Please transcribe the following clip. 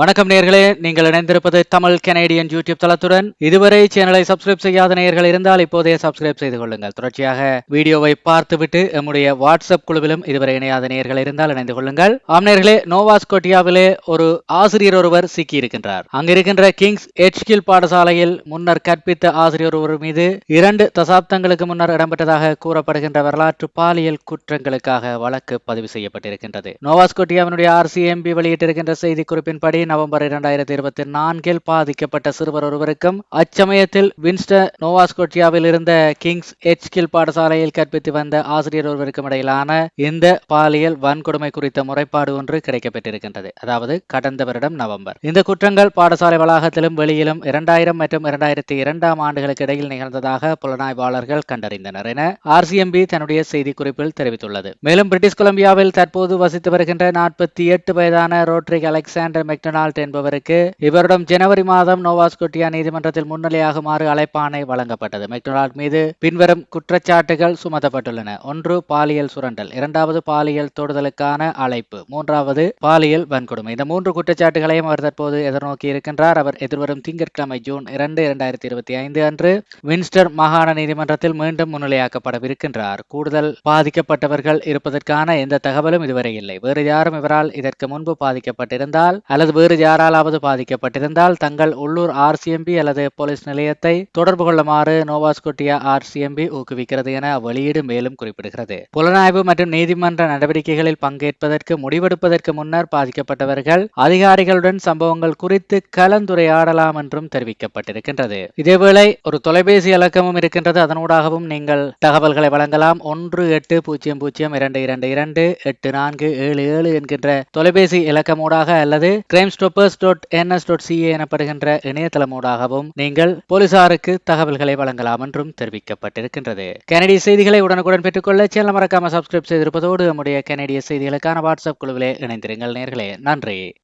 வணக்கம் நேர்களே நீங்கள் இணைந்திருப்பது தமிழ் கெனேடியன் யூடியூப் தளத்துடன். இதுவரை சேனலை சப்ஸ்கிரைப் செய்யாத நேர்கள் இருந்தால் இப்போதே சப்ஸ்கிரைப் செய்து கொள்ளுங்கள். தொடர்ச்சியாக வீடியோவை பார்த்துவிட்டு நம்முடைய வாட்ஸ்அப் குழுவிலும் இதுவரை இணையாத நேர்கள் இருந்தால் இணைந்து கொள்ளுங்கள். ஆம் நேர்களே நோவாஸ்கோட்டியாவிலே ஒரு ஆசிரியர் ஒருவர் சிக்கி இருக்கின்றார் அங்கிருக்கின்ற கிங்ஸ் எச்கில் பாடசாலையில் முன்னர் கற்பித்த ஆசிரியர் ஒருவர் மீது இரண்டு தசாப்தங்களுக்கு முன்னர் இடம்பெற்றதாக கூறப்படுகின்ற வரலாற்று பாலியல் குற்றங்களுக்காக வழக்கு பதிவு செய்யப்பட்டிருக்கின்றது. நோவாஸ்கோட்டியாவினுடைய ஆர்சிஎம்பி வெளியிட்டிருக்கின்ற செய்திக்குறிப்பின்படி நவம்பர் இரண்டாயிரத்தி இருபத்தி நான்கில் பாதிக்கப்பட்ட சிறுவர் ஒருவருக்கும் அச்சமயத்தில் வின்ஸ்ட நோவாஸ்கோட்டியாவில் இருந்த கிங்ஸ் எச்கில் பாடசாலையில் கற்பித்து வந்த ஆசிரியர் ஒருவருக்கும் இடையிலான இந்த பாலியல் வன்கொடுமை குறித்த முறைப்பாடு ஒன்று கிடைக்கப்பட்டிருக்கின்றது அதாவது கடந்த வருடம் நவம்பர். இந்த குற்றங்கள் பாடசாலை வளாகத்திலும் வெளியிலும் இரண்டாயிரம் மற்றும் இரண்டாயிரத்தி இரண்டாம் ஆண்டுகளுக்கு இடையில் நிகழ்ந்ததாக புலனாய்வாளர்கள் கண்டறிந்தனர் என ஆர்சிஎம்பி தன்னுடைய செய்திக்குறிப்பில் தெரிவித்துள்ளது. மேலும் பிரிட்டிஷ் கொலம்பியாவில் தற்போது வசித்து வருகின்ற நாற்பத்தி எட்டு வயதான ரோட்ரிக் அலெக்சாண்டர் ரெனால்ட் என்பவருக்கு இவரிடம் ஜனவரி மாதம் நோவாஸ்கோட்டியா நீதிமன்றத்தில் முன்னிலையாகுமாறு அழைப்பாணை வழங்கப்பட்டது. மெக்டொனால்ட் மீது பின்வரும் குற்றச்சாட்டுகள் சுமத்தப்பட்டுள்ளன. ஒன்று பாலியல் சுரண்டல். இரண்டாவது பாலியல் தொடுதலுக்கான அழைப்பு. மூன்றாவது பாலியல் வன்கொடுமை. இந்த மூன்று குற்றச்சாட்டுகளையும் அவர் தற்போது எதிர்நோக்கி இருக்கின்றார். அவர் எதிர்வரும் திங்கட்கிழமை ஜூன் இரண்டு இரண்டாயிரத்தி இருபத்தி ஐந்து அன்று வின்ஸ்டர் மாகாண நீதிமன்றத்தில் மீண்டும் முன்னிலையாக்கப்படவிருக்கின்றார். கூடுதல் பாதிக்கப்பட்டவர்கள் இருப்பதற்கான எந்த தகவலும் இதுவரை இல்லை. வேறு யாரும் இவரால் இதற்கு முன்பு பாதிக்கப்பட்டிருந்தால் அல்லது வேறு யாராலாவது பாதிக்கப்பட்டிருந்தால் தங்கள் உள்ளூர் ஆர்சிஎம்பி அல்லது போலீஸ் நிலையத்தை தொடர்பு கொள்ளுமாறு நோவாஸ்கோட்டியா ஆர்சிஎம்பி ஊக்குவிக்கிறது என வெளியீடு மேலும் குறிப்பிடுகிறது. புலனாய்வு மற்றும் நீதிமன்ற நடவடிக்கைகளில் பங்கேற்பதற்கு முடிவெடுப்பதற்கு முன்னர் பாதிக்கப்பட்டவர்கள் அதிகாரிகளுடன் சம்பவங்கள் குறித்து கலந்துரையாடலாம் என்றும் தெரிவிக்கப்பட்டிருக்கின்றது. இதேவேளை ஒரு தொலைபேசி இலக்கமும் இருக்கின்றது. அதனூடாகவும் நீங்கள் தகவல்களை வழங்கலாம். ஒன்று எட்டு பூஜ்ஜியம் பூஜ்ஜியம் இரண்டு இரண்டு இரண்டு எட்டு நான்கு ஏழு ஏழு என்கின்ற தொலைபேசி இலக்கமூடாக அல்லது crime stoppers dot NS dot CA எனப்படுகின்ற இணையதளமூடாகவும் நீங்கள் போலீசாருக்கு தகவல்களை வழங்கலாம் என்றும் தெரிவிக்கப்பட்டிருக்கின்றது. கனடிய செய்திகளை உடனுக்குடன் பெற்றுக்கொள்ள சேனல் மறக்காம சப்ஸ்கிரைப் செய்திருப்பதோடு நம்முடைய கனடிய செய்திகளுக்கான வாட்ஸ்அப் குழுவிலே இணைந்திருங்கள் நேர்களே. நன்றி.